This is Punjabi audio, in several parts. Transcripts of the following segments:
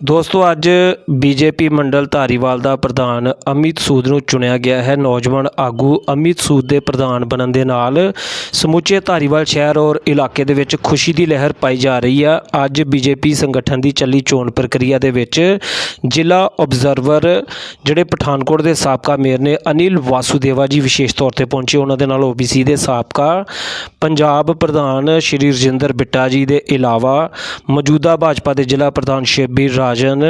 ਦੋਸਤੋ, ਅੱਜ ਬੀਜੇਪੀ ਮੰਡਲ ਧਾਰੀਵਾਲ ਦਾ ਪ੍ਰਧਾਨ ਅਮਿਤ ਸੂਦ ਨੂੰ ਚੁਣਿਆ ਗਿਆ ਹੈ। ਨੌਜਵਾਨ ਆਗੂ ਅਮਿਤ ਸੂਦ ਦੇ ਪ੍ਰਧਾਨ ਬਣਨ ਦੇ ਨਾਲ ਸਮੁੱਚੇ ਧਾਰੀਵਾਲ ਸ਼ਹਿਰ ਔਰ ਇਲਾਕੇ ਦੇ ਵਿੱਚ ਖੁਸ਼ੀ ਦੀ ਲਹਿਰ ਪਾਈ ਜਾ ਰਹੀ ਆ ਅੱਜ ਬੀਜੇਪੀ ਸੰਗਠਨ ਦੀ ਚੱਲੀ ਚੋਣ ਪ੍ਰਕਿਰਿਆ ਦੇ ਵਿੱਚ ਜ਼ਿਲ੍ਹਾ ਆਬਜ਼ਰਵਰ ਜਿਹੜੇ ਪਠਾਨਕੋਟ ਦੇ ਸਾਬਕਾ ਮੇਅਰ ਨੇ ਅਨਿਲ ਵਾਸੂਦੇਵਾ ਜੀ ਵਿਸ਼ੇਸ਼ ਤੌਰ ਤੇ ਪਹੁੰਚੇ। ਉਹਨਾਂ ਦੇ ਨਾਲ ਓਬੀਸੀ ਦੇ ਸਾਬਕਾ ਪੰਜਾਬ ਪ੍ਰਧਾਨ ਸ਼੍ਰੀ ਰਜਿੰਦਰ ਬਿੱਟਾ ਜੀ ਦੇ ਇਲਾਵਾ ਮੌਜੂਦਾ ਭਾਜਪਾ ਦੇ ਜ਼ਿਲ੍ਹਾ ਪ੍ਰਧਾਨ ਸ਼ੇਬੀਰ ਰਾਜਨ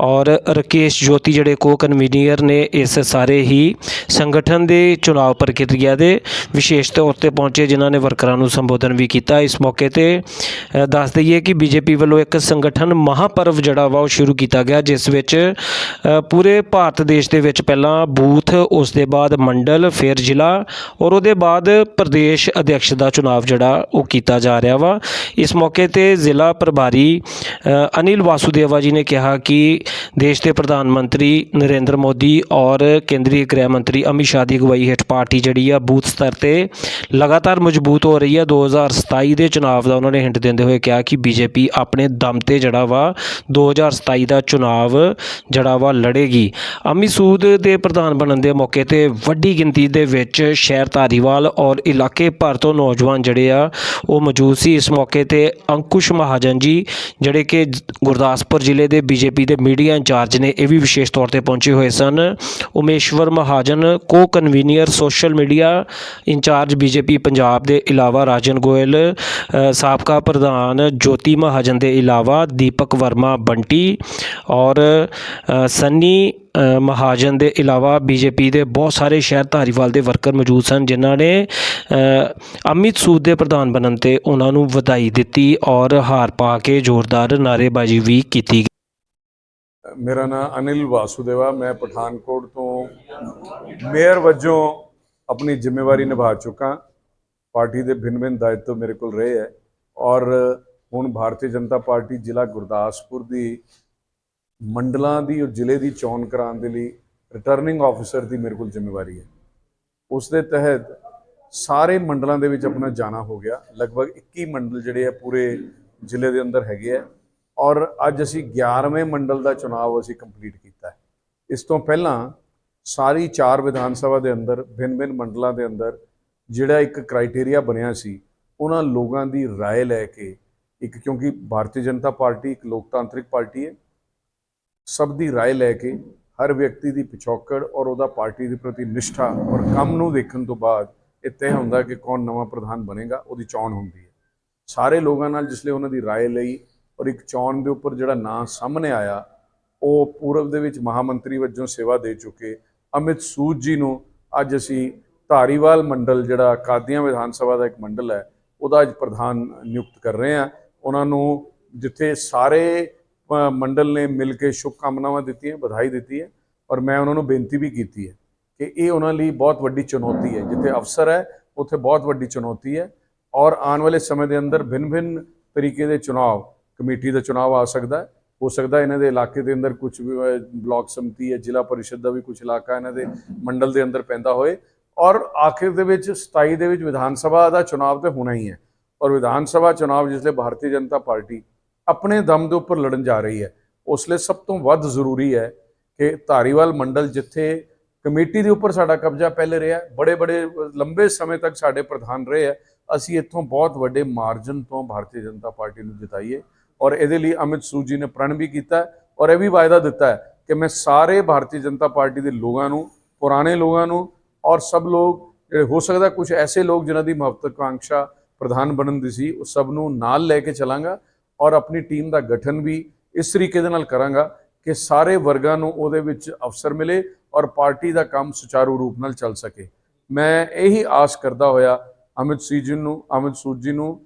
ਔਰ ਰਕੇਸ਼ ਜੋਤੀ ਜਿਹੜੇ ਕੋ ਕਨਵੀਨੀਅਰ ਨੇ, ਇਸ ਸਾਰੇ ਹੀ ਸੰਗਠਨ ਦੇ ਚੁਣਾਵ ਪ੍ਰਕਿਰਿਆ ਦੇ ਵਿਸ਼ੇਸ਼ ਤੌਰ ਤੇ ਪਹੁੰਚੇ, ਜਿਨ੍ਹਾਂ ਨੇ ਵਰਕਰਾਂ ਨੂੰ ਸੰਬੋਧਨ ਵੀ ਕੀਤਾ। ਇਸ ਮੌਕੇ ਤੇ ਦੱਸ ਦਈਏ ਕਿ ਬੀਜੇਪੀ ਵੱਲੋਂ ਇੱਕ ਸੰਗਠਨ ਮਹਾਪਰਵ ਜਿਹੜਾ ਵਾ, ਉਹ ਸ਼ੁਰੂ ਕੀਤਾ ਗਿਆ, ਜਿਸ ਵਿੱਚ ਪੂਰੇ ਭਾਰਤ ਦੇਸ਼ ਦੇ ਵਿੱਚ ਪਹਿਲਾਂ ਬੂਥ, ਉਸ ਦੇ ਬਾਅਦ ਮੰਡਲ, ਫਿਰ ਜ਼ਿਲ੍ਹਾ ਔਰ ਉਹਦੇ ਬਾਅਦ ਪ੍ਰਦੇਸ਼ ਅਧਿਕਸ਼ ਦਾ ਚੁਣਾਵ ਜਿਹੜਾ, ਉਹ ਕੀਤਾ ਜਾ ਰਿਹਾ ਵਾ। ਇਸ ਮੌਕੇ ਤੇ ਜ਼ਿਲ੍ਹਾ ਪ੍ਰਭਾਰੀ ਅਨਿਲ ਵਾਸੂਦੇਵਾ ਜੀ ਨੇ ਕਿਹਾ ਕਿ ਦੇਸ਼ ਦੇ ਪ੍ਰਧਾਨ ਮੰਤਰੀ ਨਰਿੰਦਰ ਮੋਦੀ ਔਰ ਕੇਂਦਰੀ ਗ੍ਰਹਿ ਮੰਤਰੀ ਅਮਿਤ ਸ਼ਾਹ ਦੀ ਅਗਵਾਈ ਹੇਠ ਪਾਰਟੀ ਜਿਹੜੀ ਆ ਬੂਥ ਸਤਰ ਤੇ ਲਗਾਤਾਰ ਮਜ਼ਬੂਤ ਹੋ ਰਹੀ ਹੈ 2027 ਦੇ ਚੁਣਾਵ ਦਾ ਉਹਨਾਂ ਨੇ ਹਿੰਟ ਦਿੰਦੇ ਹੋਏ ਕਿਹਾ ਕਿ ਬੀਜੇਪੀ ਆਪਣੇ ਦਮ ਤੇ ਜਿਹੜਾ ਵਾ 2027 ਦਾ ਚੁਣਾਵ ਜਿਹੜਾ ਵਾ ਲੜੇਗੀ। ਅਮੀ ਸੂਦ ਦੇ ਪ੍ਰਧਾਨ ਬਣਨ ਦੇ ਮੌਕੇ ਤੇ ਵੱਡੀ ਗਿਣਤੀ ਦੇ ਵਿੱਚ ਸ਼ਹਿਰ ਧਾਰੀਵਾਲ ਔਰ ਇਲਾਕੇ ਭਰ ਤੋਂ ਨੌਜਵਾਨ ਜਿਹੜੇ ਆ, ਉਹ ਮੌਜੂਦ ਸੀ। ਇਸ ਮੌਕੇ ਤੇ ਅੰਕੁਸ਼ ਮਹਾਜਨ ਜੀ, ਜਿਹੜੇ ਕਿ ਗੁਰਦਾਸਪੁਰ ਜ਼ਿਲ੍ਹੇ ਜ਼ਿਲ੍ਹੇ ਦੇ ਬੀਜੇਪੀ ਦੇ ਮੀਡੀਆ ਇੰਚਾਰਜ ਨੇ ਇਹ ਵੀ ਵਿਸ਼ੇਸ਼ ਤੌਰ ਤੇ ਪਹੁੰਚੇ ਹੋਏ ਸਨ। Umeshwar Mahajan co convener social media incharge BJP Punjab ਦੇ ਇਲਾਵਾ ਰਾਜਨ ਗੋਇਲ ਸਾਬਕਾ ਪ੍ਰਧਾਨ ਜੋਤੀ ਮਹਾਜਨ ਦੇ ਇਲਾਵਾ ਦੀਪਕ ਵਰਮਾ ਬੰਟੀ ਔਰ ਸੰਨੀ ਮਹਾਜਨ ਦੇ ਇਲਾਵਾ ਬੀਜੇਪੀ ਦੇ ਬਹੁਤ ਸਾਰੇ ਸ਼ਹਿਰ ਧਾਰੀਵਾਲ ਦੇ ਵਰਕਰ ਮੌਜੂਦ ਸਨ, ਜਿਨ੍ਹਾਂ ਨੇ ਅਮਿਤ ਸੂਦ ਦੇ ਪ੍ਰਧਾਨ ਬਣਨ ਤੇ ਉਹਨਾਂ ਨੂੰ ਵਧਾਈ ਦਿੱਤੀ ਔਰ ਹਾਰ ਪਾ ਕੇ ਜ਼ੋਰਦਾਰ ਨਾਅਰੇਬਾਜ਼ੀ ਵੀ ਕੀਤੀ ਮੇਰਾ ਨਾਮ ਅਨਿਲ ਵਾਸੂਦੇਵਾ, ਮੈਂ ਪਠਾਨਕੋਟ ਤੋਂ ਮੇਅਰ ਵਜੋਂ ਆਪਣੀ ਜ਼ਿੰਮੇਵਾਰੀ ਨਿਭਾ ਚੁੱਕਾ। ਪਾਰਟੀ ਦੇ ਭਿੰਨ-ਭਿੰਨ ਦਾਇਿਤਵ ਮੇਰੇ ਕੋਲ ਰਹੇ ਹੈ ਔਰ ਹੁਣ ਭਾਰਤੀ ਜਨਤਾ ਪਾਰਟੀ ਜ਼ਿਲ੍ਹਾ ਗੁਰਦਾਸਪੁਰ ਦੀ ਮੰਡਲਾਂ ਦੀ ਔਰ ਜ਼ਿਲ੍ਹੇ ਦੀ ਚੋਣ ਕਰਾਉਣ ਦੇ ਲਈ ਰਿਟਰਨਿੰਗ ਆਫੀਸਰ ਦੀ ਮੇਰੇ ਕੋਲ ਜ਼ਿੰਮੇਵਾਰੀ ਹੈ ਉਸ ਦੇ ਤਹਿਤ ਸਾਰੇ ਮੰਡਲਾਂ ਦੇ ਵਿੱਚ ਆਪਣਾ ਜਾਣਾ ਹੋ ਗਿਆ ਲਗਭਗ 21 ਮੰਡਲ ਜਿਹੜੇ ਆ ਪੂਰੇ ਜ਼ਿਲ੍ਹੇ ਦੇ ਅੰਦਰ ਹੈਗੇ ਆ ਔਰ ਅੱਜ ਅਸੀਂ 11ਵੇਂ ਮੰਡਲ ਦਾ ਚੁਣਾਵ ਅਸੀਂ ਕੰਪਲੀਟ ਕੀਤਾ ਹੈ ਇਸ ਤੋਂ ਪਹਿਲਾਂ ਸਾਰੀ ਚਾਰ ਵਿਧਾਨ ਸਭਾ ਦੇ ਅੰਦਰ ਭਿੰਨ-ਭਿੰਨ ਮੰਡਲਾਂ ਦੇ ਅੰਦਰ ਜਿਹੜਾ ਇੱਕ ਕ੍ਰਾਈਟੇਰੀਆ ਬਣਿਆ ਸੀ ਉਹਨਾਂ ਲੋਕਾਂ ਦੀ رائے ਲੈ ਕੇ ਇੱਕ ਕਿਉਂਕਿ ਭਾਰਤੀ ਜਨਤਾ ਪਾਰਟੀ ਇੱਕ ਲੋਕਤਾਂਤਰਿਕ ਪਾਰਟੀ ਹੈ ਸਭ ਦੀ رائے ਲੈ ਕੇ ਹਰ ਵਿਅਕਤੀ ਦੀ ਪਿਛੋਕੜ ਔਰ ਉਹਦਾ ਪਾਰਟੀ ਦੇ ਪ੍ਰਤੀ ਨਿਸ਼ਠਾ ਔਰ ਕੰਮ ਨੂੰ ਦੇਖਣ ਤੋਂ ਬਾਅਦ ਇਹ ਤੈਅ ਹੁੰਦਾ ਕਿ ਕੌਣ ਨਵਾਂ ਪ੍ਰਧਾਨ ਬਣੇਗਾ ਉਹਦੀ ਚੋਣ ਹੁੰਦੀ ਹੈ ਸਾਰੇ ਲੋਕਾਂ ਨਾਲ ਜਿਸਲੇ ਉਹਨਾਂ ਦੀ رائے ਲਈ ਔਰ ਇੱਕ ਚੋਣ ਦੇ ਉੱਪਰ ਜਿਹੜਾ ਨਾਂ ਸਾਹਮਣੇ ਆਇਆ ਉਹ ਪੂਰਬ ਦੇ ਵਿੱਚ ਮਹਾਮੰਤਰੀ ਵਜੋਂ ਸੇਵਾ ਦੇ ਚੁੱਕੇ ਅਮਿਤ ਸੂਦ ਜੀ ਨੂੰ ਅੱਜ ਅਸੀਂ ਧਾਰੀਵਾਲ ਮੰਡਲ ਜਿਹੜਾ ਕਾਦੀਆਂ ਵਿਧਾਨ ਸਭਾ ਦਾ ਇੱਕ ਮੰਡਲ ਹੈ ਉਹਦਾ ਅੱਜ ਪ੍ਰਧਾਨ ਨਿਯੁਕਤ ਕਰ ਰਹੇ ਹਾਂ ਉਹਨਾਂ ਨੂੰ ਜਿੱਥੇ ਸਾਰੇ ਅ, ਮੰਡਲ ਨੇ ਮਿਲ ਕੇ ਸ਼ੁਭ ਕਾਮਨਾਵਾਂ ਦਿੱਤੀਆਂ, ਵਧਾਈ ਦਿੱਤੀ ਹੈ ਔਰ ਮੈਂ ਉਹਨਾਂ ਨੂੰ ਬੇਨਤੀ ਵੀ ਕੀਤੀ ਹੈ ਕਿ ਇਹ ਉਹਨਾਂ ਲਈ ਬਹੁਤ ਵੱਡੀ ਚੁਣੌਤੀ ਹੈ। ਜਿੱਥੇ ਅਫਸਰ ਹੈ, ਉੱਥੇ ਬਹੁਤ ਵੱਡੀ ਚੁਣੌਤੀ ਹੈ ਔਰ ਆਉਣ ਵਾਲੇ ਸਮੇਂ ਦੇ ਅੰਦਰ ਭਿੰਨ-ਭਿੰਨ ਤਰੀਕੇ ਦੇ ਚੁਣਾਵ, ਕਮੇਟੀ ਦਾ ਚੁਣਾਵ ਆ ਸਕਦਾ ਹੈ। ਹੋ ਸਕਦਾ ਇਹਨਾਂ ਦੇ ਇਲਾਕੇ ਦੇ ਅੰਦਰ ਕੁਝ ਬਲਾਕ ਸੰਮਤੀ ਹੈ, ਜ਼ਿਲ੍ਹਾ ਪਰਿਸ਼ਦ ਦਾ ਵੀ ਕੁਝ ਇਲਾਕਾ ਇਹਨਾਂ ਦੇ ਮੰਡਲ ਦੇ ਅੰਦਰ ਪੈਂਦਾ ਹੋਏ ਔਰ ਆਖਿਰ ਦੇ ਵਿੱਚ 27 ਦੇ ਵਿੱਚ ਵਿਧਾਨ ਸਭਾ ਦਾ ਚੁਣਾਵ ਤੇ ਹੋਣਾ ਹੀ ਹੈ। ਔਰ ਵਿਧਾਨ ਸਭਾ ਚੁਣਾਵ ਜਿਸਲੇ ਭਾਰਤੀ ਜਨਤਾ ਪਾਰਟੀ ਆਪਣੇ ਦਮ ਦੇ ਉੱਪਰ ਲੜਨ ਜਾ ਰਹੀ ਹੈ। ਉਸ ਲਈ ਸਭ ਤੋਂ ਵੱਧ ਜ਼ਰੂਰੀ ਹੈ ਕਿ ਧਾਰੀਵਾਲ ਮੰਡਲ ਜਿੱਥੇ ਕਮੇਟੀ ਦੇ ਉੱਪਰ ਸਾਡਾ ਕਬਜ਼ਾ ਪਹਿਲੇ ਰਿਹਾ ਬੜੇ ਬੜੇ ਲੰਬੇ ਸਮੇਂ ਤੱਕ ਸਾਡੇ ਪ੍ਰਧਾਨ ਰਹੇ ਹੈ, ਅਸੀਂ ਇੱਥੋਂ ਬਹੁਤ ਵੱਡੇ ਮਾਰਜਨ ਤੋਂ ਭਾਰਤੀ ਜਨਤਾ ਪਾਰਟੀ ਨੂੰ ਜਿਤਾਈਏ ਔਰ ਇਹਦੇ ਲਈ ਅਮਿਤ ਸੂਦ ਜੀ ਨੇ ਪ੍ਰਣ ਵੀ ਕੀਤਾ ਔਰ ਇਹ ਵੀ ਵਾਅਦਾ ਦਿੱਤਾ ਹੈ ਕਿ ਮੈਂ ਸਾਰੇ ਭਾਰਤੀ ਜਨਤਾ ਪਾਰਟੀ ਦੇ ਲੋਕਾਂ ਨੂੰ, ਪੁਰਾਣੇ ਲੋਕਾਂ ਨੂੰ ਔਰ ਸਭ ਲੋਕ, ਜਿਹੜੇ ਹੋ ਸਕਦਾ ਕੁਝ ਐਸੇ ਲੋਕ ਜਿਨ੍ਹਾਂ ਦੀ ਮਹੱਤਵਕਾਂक्षा ਪ੍ਰਧਾਨ ਬਣਨ ਦੀ ਸੀ, ਉਹ ਸਭ ਨੂੰ ਨਾਲ ਲੈ ਕੇ ਚਲਾਂਗਾ। ਔਰ ਆਪਣੀ ਟੀਮ ਦਾ ਗਠਨ ਵੀ ਇਸ ਤਰੀਕੇ ਦੇ ਨਾਲ ਕਰਾਂਗਾ ਕਿ ਸਾਰੇ ਵਰਗਾਂ ਨੂੰ ਉਹਦੇ ਵਿੱਚ ਅਵਸਰ ਮਿਲੇ ਔਰ ਪਾਰਟੀ ਦਾ ਕੰਮ ਸੁਚਾਰੂ ਰੂਪ ਨਾਲ ਚੱਲ ਸਕੇ। ਮੈਂ ਇਹੀ ਆਸ ਕਰਦਾ ਹੋਇਆ ਅਮਿਤ ਸੀ ਜੀ ਨੂੰ, ਅਮਿਤ ਸੂਦ ਜੀ ਨੂੰ,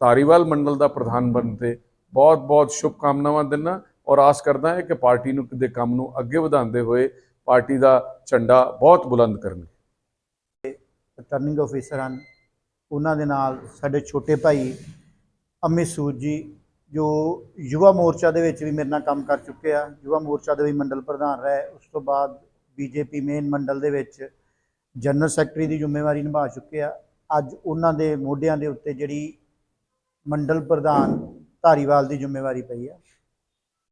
ਧਾਰੀਵਾਲ ਮੰਡਲ ਦਾ ਪ੍ਰਧਾਨ ਬਣਨ ਤੇ ਬਹੁਤ ਬਹੁਤ ਸ਼ੁਭ ਕਾਮਨਾਵਾਂ ਦਿੰਦਾ ਔਰ ਆਸ ਕਰਦਾ ਹਾਂ ਕਿ ਪਾਰਟੀ ਨੂੰ, ਦੇ ਕੰਮ ਨੂੰ ਅੱਗੇ ਵਧਾਉਂਦੇ ਹੋਏ ਪਾਰਟੀ ਦਾ ਝੰਡਾ ਬਹੁਤ ਬੁਲੰਦ ਕਰਨਗੇ। ਰਿਟਰਨਿੰਗ ਆਫੀਸਰ ਹਨ। ਉਹਨਾਂ ਦੇ ਨਾਲ ਸਾਡੇ ਛੋਟੇ ਭਾਈ ਅਮਿਤ ਸੂਦ ਜੀ ਜੋ ਯੁਵਾ ਮੋਰਚਾ ਦੇ ਵਿੱਚ ਵੀ ਮੇਰੇ ਨਾਲ ਕੰਮ ਕਰ ਚੁੱਕੇ ਆ, ਯੁਵਾ ਮੋਰਚਾ ਦੇ ਵੀ ਮੰਡਲ ਪ੍ਰਧਾਨ ਰਹੇ, ਉਸ ਤੋਂ ਬਾਅਦ ਬੀਜੇਪੀ ਮੇਨ ਮੰਡਲ ਦੇ ਵਿੱਚ ਜਨਰਲ ਸੈਕਟਰੀ ਦੀ ਜ਼ਿੰਮੇਵਾਰੀ ਨਿਭਾ ਚੁੱਕੇ ਆ। ਅੱਜ ਉਹਨਾਂ ਦੇ ਮੋਢਿਆਂ ਦੇ ਉੱਤੇ ਜਿਹੜੀ ਮੰਡਲ ਪ੍ਰਧਾਨ ਧਾਰੀਵਾਲ ਦੀ ਜ਼ਿੰਮੇਵਾਰੀ ਪਈ ਆ।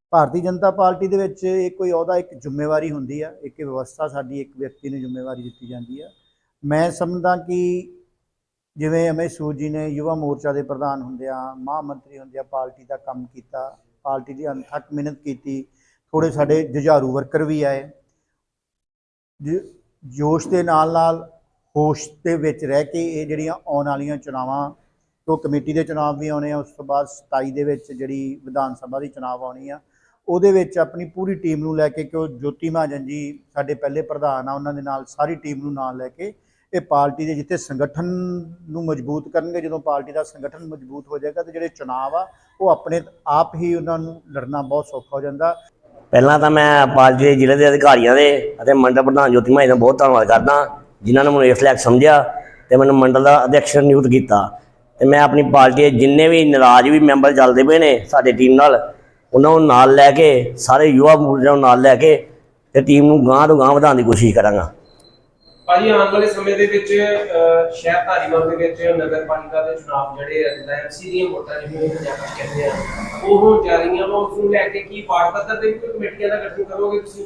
ਭਾਰਤੀ ਜਨਤਾ ਪਾਰਟੀ ਦੇ ਵਿੱਚ ਇਹ ਕੋਈ ਅਹੁਦਾ, ਇੱਕ ਜ਼ਿੰਮੇਵਾਰੀ ਹੁੰਦੀ ਆ, ਇੱਕ ਵਿਵਸਥਾ ਸਾਡੀ, ਇੱਕ ਵਿਅਕਤੀ ਨੂੰ ਜ਼ਿੰਮੇਵਾਰੀ ਦਿੱਤੀ ਜਾਂਦੀ ਆ। ਮੈਂ ਸਮਝਦਾ ਕਿ ਜਿਵੇਂ ਅਮਿਤ ਸੂਦ ਜੀ ਨੇ ਯੁਵਾ ਮੋਰਚਾ ਦੇ ਪ੍ਰਧਾਨ ਹੁੰਦਿਆਂ, ਮਹਾਂ ਮੰਤਰੀ ਹੁੰਦਿਆਂ ਪਾਰਟੀ ਦਾ ਕੰਮ ਕੀਤਾ, ਪਾਰਟੀ ਦੀ ਅਣਥੱਕ ਮਿਹਨਤ ਕੀਤੀ ਥੋੜੇ ਸਾਡੇ ਜੁਝਾਰੂ ਵਰਕਰ ਵੀ ਆਏ। ਜ- ਜੋਸ਼ ਦੇ ਨਾਲ ਨਾਲ ਹੋਸ਼ ਦੇ ਵਿੱਚ ਰਹਿ ਕੇ ਇਹ ਜਿਹੜੀਆਂ ਆਉਣ ਵਾਲੀਆਂ ਚੁਣਾਵਾਂ ਤੋਂ ਕਮੇਟੀ ਦੇ ਚੁਣਾਵ ਵੀ ਆਉਣੇ ਆ, ਉਸ ਤੋਂ ਬਾਅਦ 27 ਦੇ ਵਿੱਚ ਜਿਹੜੀ ਵਿਧਾਨ ਸਭਾ ਦੀ ਚੁਣਾਵ ਆਉਣੀ ਆ, ਉਹਦੇ ਵਿੱਚ ਆਪਣੀ ਪੂਰੀ ਟੀਮ ਨੂੰ ਲੈ ਕੇ, ਕਿਉਂ ਜੋਤੀ ਮਹਾਜਨ ਜੀ ਸਾਡੇ ਪਹਿਲੇ ਪ੍ਰਧਾਨ ਆ, ਉਹਨਾਂ ਦੇ ਨਾਲ ਸਾਰੀ ਟੀਮ ਨੂੰ ਨਾਲ ਲੈ ਕੇ ਇਹ ਪਾਰਟੀ ਦੇ ਜਿੱਥੇ ਸੰਗਠਨ ਨੂੰ ਮਜ਼ਬੂਤ ਕਰਨਗੇ, ਜਦੋਂ ਪਾਰਟੀ ਦਾ ਸੰਗਠਨ ਮਜ਼ਬੂਤ ਹੋ ਜਾਏਗਾ ਤੇ ਜਿਹੜੇ ਚੁਣਾਵ ਆ, ਉਹ ਆਪਣੇ ਆਪ ਹੀ ਉਹਨਾਂ ਨੂੰ ਲੜਨਾ ਬਹੁਤ ਸੌਖਾ ਹੋ ਜਾਂਦਾ। ਪਹਿਲਾਂ ਤਾਂ ਮੈਂ ਪਾਰਟੀ ਦੇ ਜ਼ਿਲ੍ਹੇ ਦੇ ਅਧਿਕਾਰੀਆਂ ਦੇ ਅਤੇ ਮੰਡਲ ਪ੍ਰਧਾਨ ਜੋਤੀ ਮਾਈ ਦਾ ਬਹੁਤ ਧੰਨਵਾਦ ਕਰਦਾ, ਜਿਨ੍ਹਾਂ ਨੇ ਮੈਨੂੰ ਇਸ ਲਾਇਕ ਸਮਝਿਆ ਤੇ ਮੈਨੂੰ ਮੰਡਲ ਦਾ ਅਧਿਕਸ਼ ਨਿਯੁਕਤ ਕੀਤਾ। ਤੇ ਮੈਂ ਆਪਣੀ ਪਾਰਟੀ ਦੇ ਜਿੰਨੇ ਵੀ ਨਾਰਾਜ਼ ਵੀ ਮੈਂਬਰ ਚੱਲਦੇ ਪਏ ਨੇ ਸਾਡੀ ਟੀਮ ਨਾਲ, ਉਹਨਾਂ ਨੂੰ ਨਾਲ ਲੈ ਕੇ, ਸਾਰੇ ਯੁਵਾ ਮੋਰਚਾ ਨੂੰ ਨਾਲ ਲੈ ਕੇ, ਤੇ ਟੀਮ ਨੂੰ ਗਾਂਹ ਤੋਂ ਗਾਂਹ ਵਧਾਉਣ ਦੀ ਕੋਸ਼ਿਸ਼ ਕਰਾਂਗਾ। ਭਾਜੀ ਆਉਣ ਵਾਲੇ ਸਮੇਂ ਦੇ ਵਿੱਚ ਅਹ, ਸ਼ਹਿਰ ਧਾਰੀਵਾਲ ਦੇ ਵਿੱਚ ਨਗਰ ਪਾਲਿਕਾ ਦੇ ਚੁਣਾਵ ਜਿਹੜੇ ਆ ਜਿੱਦਾਂ ਐਮਸੀ ਦੀਆਂ ਵੋਟਾਂ ਜਿਵੇਂ ਪੰਜਾਬੀ ਕਹਿੰਦੇ ਆ ਉਹ ਹੁਣ ਜਾ ਰਹੀਆਂ ਵਾ। ਉਸ ਨੂੰ ਲੈ ਕੇ ਕੀ ਵਾਰਡ ਪੱਧਰ ਤੇ ਵੀ ਕੋਈ ਕਮੇਟੀਆਂ ਦਾ ਗਠਨ ਕਰੋਗੇ ਤੁਸੀਂ?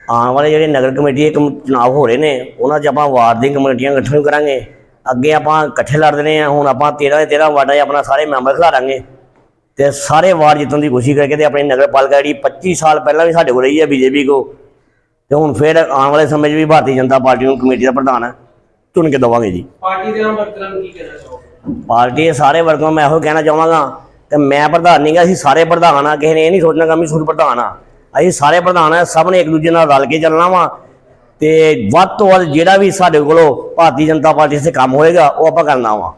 ਆਉਣ ਵਾਲੇ ਜਿਹੜੇ ਨਗਰ ਕਮੇਟੀ ਦੇ ਕਮ- ਚੁਣਾਵ ਹੋ ਰਹੇ ਨੇ ਉਹਨਾਂ 'ਚ ਆਪਾਂ ਵਾਰਡ ਦੀਆਂ ਕਮੇਟੀਆਂ ਗਠਨ ਕਰਾਂਗੇ। ਅੱਗੇ ਆਪਾਂ ਇਕੱਠੇ ਲੜਦੇ ਨੇ ਆ ਹੁਣ ਆਪਾਂ 13 ਦੇ 13 ਵਾਰਡਾਂ 'ਚ ਆਪਣਾ ਸਾਰੇ ਮੈਂਬਰ ਖਿਲਾਰਾਂਗੇ ਤੇ ਸਾਰੇ ਵਾਰਡ ਜਿੱਤਣ ਦੀ ਕੋਸ਼ਿਸ਼ ਕਰਕੇ ਤੇ ਆਪਣੀ ਨਗਰ ਪਾਲਿਕਾ ਜਿਹੜੀ 25 ਸਾਲ ਪਹਿਲਾਂ ਵੀ ਸਾਡੇ ਕੋਲ ਰਹੀ ਹੈ ਬੀਜੇਪੀ ਕੋ ਤੇ ਹੁਣ ਫਿਰ ਆਉਣ ਵਾਲੇ ਸਮੇਂ 'ਚ ਵੀ ਭਾਰਤੀ ਜਨਤਾ ਪਾਰਟੀ ਨੂੰ ਕਮੇਟੀ ਦਾ ਪ੍ਰਧਾਨ ਚੁਣ ਕੇ ਦੇਵਾਂਗੇ ਜੀ। ਪਾਰਟੀ ਦੇ ਆਮ ਵਰਕਰਾਂ ਨੂੰ ਕੀ ਕਹਿਣਾ ਚਾਹੋਗੇ? ਪਾਰਟੀ ਦੇ ਸਾਰੇ ਵਰਗਾਂ ਮੈਂ ਇਹੋ ਕਹਿਣਾ ਚਾਹਾਂਗਾ ਕਿ ਮੈਂ ਪ੍ਰਧਾਨ ਨਹੀਂਗਾ ਅਸੀਂ ਸਾਰੇ ਪ੍ਰਧਾਨ ਆ। ਕਿਸੇ ਨੇ ਇਹ ਨਹੀਂ ਸੋਚਣਾ ਕਿ ਮੈਂ ਸੁਧ ਪ੍ਰਧਾਨ ਆ। ਅਸੀਂ ਸਾਰੇ ਪ੍ਰਧਾਨ ਆ ਸਭ ਨੇ ਇੱਕ ਦੂਜੇ ਨਾਲ ਰਲ ਕੇ ਚੱਲਣਾ ਵਾ। ਤੇ ਵੱਧ ਤੋਂ ਵੱਧ ਜਿਹੜਾ ਵੀ ਸਾਡੇ ਕੋਲੋਂ ਭਾਰਤੀ ਜਨਤਾ ਪਾਰਟੀ ਸੇ ਕੰਮ ਹੋਏਗਾ ਉਹ ਆਪਾਂ ਕਰਨਾ ਵਾ।